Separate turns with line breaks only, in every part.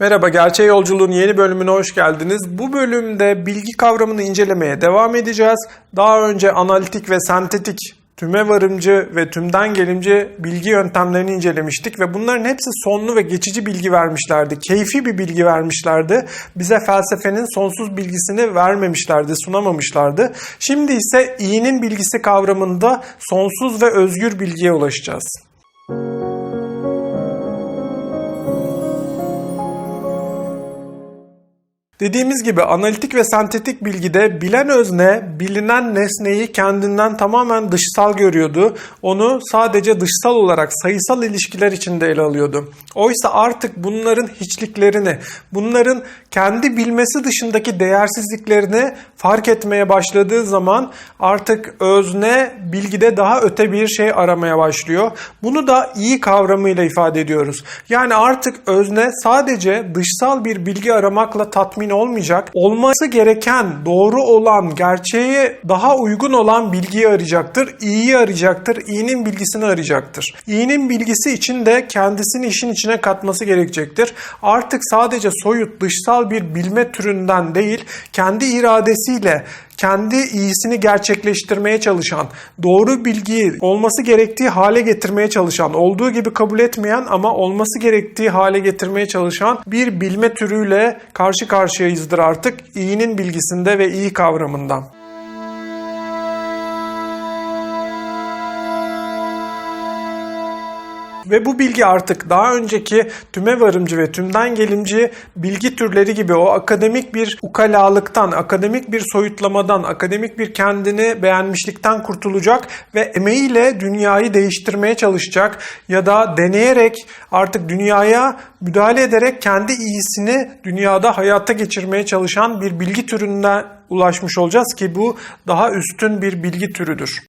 Merhaba, Gerçeğe Yolculuğun yeni bölümüne hoş geldiniz. Bu bölümde bilgi kavramını incelemeye devam edeceğiz. Daha önce analitik ve sentetik, tüme varımcı ve tümden gelimci bilgi yöntemlerini incelemiştik ve bunların hepsi sonlu ve geçici bilgi vermişlerdi. Keyfi bir bilgi vermişlerdi. Bize felsefenin sonsuz bilgisini vermemişlerdi, sunamamışlardı. Şimdi ise iyinin bilgisi kavramında sonsuz ve özgür bilgiye ulaşacağız. Dediğimiz gibi analitik ve sentetik bilgide bilen özne bilinen nesneyi kendinden tamamen dışsal görüyordu. Onu sadece dışsal olarak sayısal ilişkiler içinde ele alıyordu. Oysa artık bunların hiçliklerini, bunların kendi bilmesi dışındaki değersizliklerini fark etmeye başladığı zaman artık özne bilgide daha öte bir şey aramaya başlıyor. Bunu da iyi kavramıyla ifade ediyoruz. Yani artık özne sadece dışsal bir bilgi aramakla tatmin olmayacak. Olması gereken, doğru olan, gerçeğe daha uygun olan bilgiyi arayacaktır. İyiyi arayacaktır. İyinin bilgisini arayacaktır. İyinin bilgisi için de kendisini işin içine katması gerekecektir. Artık sadece soyut, dışsal bir bilme türünden değil, kendi iradesiyle kendi iyisini gerçekleştirmeye çalışan, doğru bilgiyi olması gerektiği hale getirmeye çalışan, olduğu gibi kabul etmeyen ama olması gerektiği hale getirmeye çalışan bir bilme türüyle karşı karşıyayızdır artık iyinin bilgisinde ve iyi kavramından. Ve bu bilgi artık daha önceki tüme varımcı ve tümden gelimci bilgi türleri gibi o akademik bir ukalalıktan, akademik bir soyutlamadan, akademik bir kendini beğenmişlikten kurtulacak ve emeğiyle dünyayı değiştirmeye çalışacak ya da deneyerek artık dünyaya müdahale ederek kendi iyisini dünyada hayata geçirmeye çalışan bir bilgi türüne ulaşmış olacağız ki bu daha üstün bir bilgi türüdür.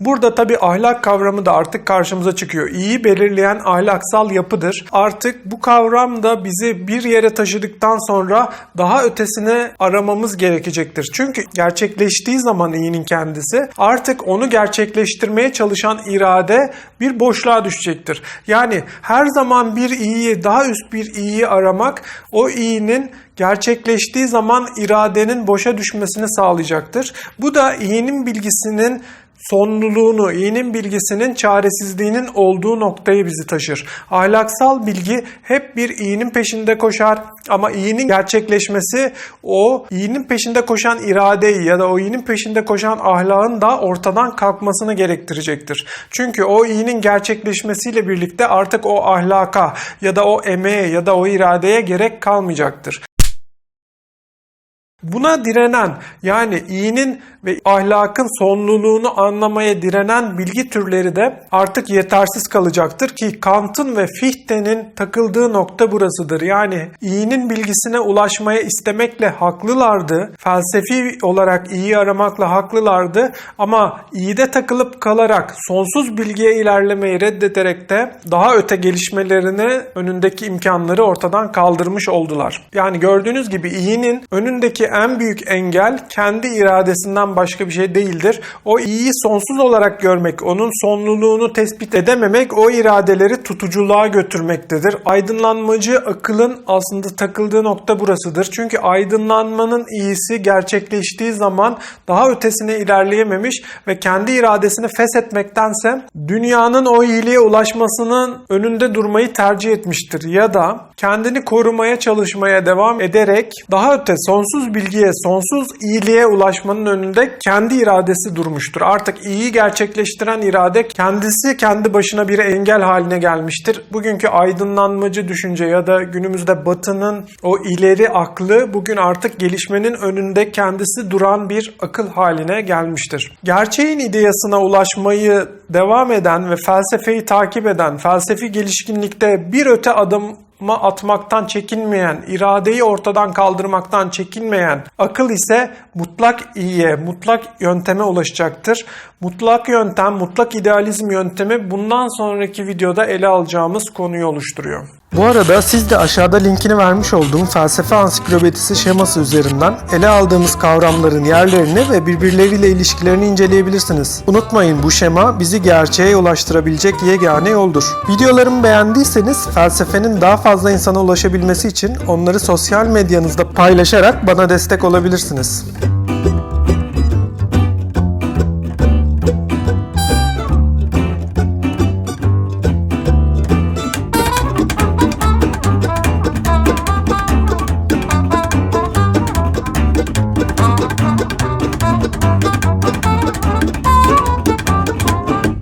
Burada tabi ahlak kavramı da artık karşımıza çıkıyor. İyi belirleyen ahlaksal yapıdır. Artık bu kavram da bizi bir yere taşıdıktan sonra daha ötesine aramamız gerekecektir. Çünkü gerçekleştiği zaman iyinin kendisi artık onu gerçekleştirmeye çalışan irade bir boşluğa düşecektir. Yani her zaman bir iyiyi, daha üst bir iyiyi aramak o iyinin gerçekleştiği zaman iradenin boşa düşmesini sağlayacaktır. Bu da iyinin bilgisinin sonluluğunu, iyinin bilgisinin çaresizliğinin olduğu noktayı bizi taşır. Ahlaksal bilgi hep bir iyinin peşinde koşar ama iyinin gerçekleşmesi o iyinin peşinde koşan iradeyi ya da o iyinin peşinde koşan ahlakın da ortadan kalkmasını gerektirecektir. Çünkü o iyinin gerçekleşmesiyle birlikte artık o ahlaka ya da o emeğe ya da o iradeye gerek kalmayacaktır. Buna direnen yani iyinin ve ahlakın sonluluğunu anlamaya direnen bilgi türleri de artık yetersiz kalacaktır ki Kant'ın ve Fichte'nin takıldığı nokta burasıdır. Yani iyinin bilgisine ulaşmaya istemekle haklılardı. Felsefi olarak iyi aramakla haklılardı ama iyide takılıp kalarak sonsuz bilgiye ilerlemeyi reddederek de daha öte gelişmelerini önündeki imkanları ortadan kaldırmış oldular. Yani gördüğünüz gibi iyinin önündeki en büyük engel kendi iradesinden başka bir şey değildir. O iyiyi sonsuz olarak görmek, onun sonluluğunu tespit edememek o iradeleri tutuculuğa götürmektedir. Aydınlanmacı akılın aslında takıldığı nokta burasıdır. Çünkü aydınlanmanın iyisi gerçekleştiği zaman daha ötesine ilerleyememiş ve kendi iradesini feshetmektense dünyanın o iyiliğe ulaşmasının önünde durmayı tercih etmiştir. Ya da kendini korumaya çalışmaya devam ederek daha öte sonsuz bilgiye, sonsuz iyiliğe ulaşmanın önünde kendi iradesi durmuştur. Artık iyiyi gerçekleştiren irade kendisi kendi başına bir engel haline gelmiştir. Bugünkü aydınlanmacı düşünce ya da günümüzde batının o ileri aklı bugün artık gelişmenin önünde kendisi duran bir akıl haline gelmiştir. Gerçeğin ideyasına ulaşmayı devam eden ve felsefeyi takip eden, felsefi gelişkinlikte bir öte adım ma atmaktan çekinmeyen, iradeyi ortadan kaldırmaktan çekinmeyen akıl ise mutlak iyiye, mutlak yönteme ulaşacaktır. Mutlak yöntem, mutlak idealizm yöntemi bundan sonraki videoda ele alacağımız konuyu oluşturuyor. Bu arada siz de aşağıda linkini vermiş olduğum felsefe ansiklopedisi şeması üzerinden ele aldığımız kavramların yerlerini ve birbirleriyle ilişkilerini inceleyebilirsiniz. Unutmayın bu şema bizi gerçeğe ulaştırabilecek yegane yoldur. Videolarımı beğendiyseniz felsefenin daha fazla insana ulaşabilmesi için onları sosyal medyanızda paylaşarak bana destek olabilirsiniz.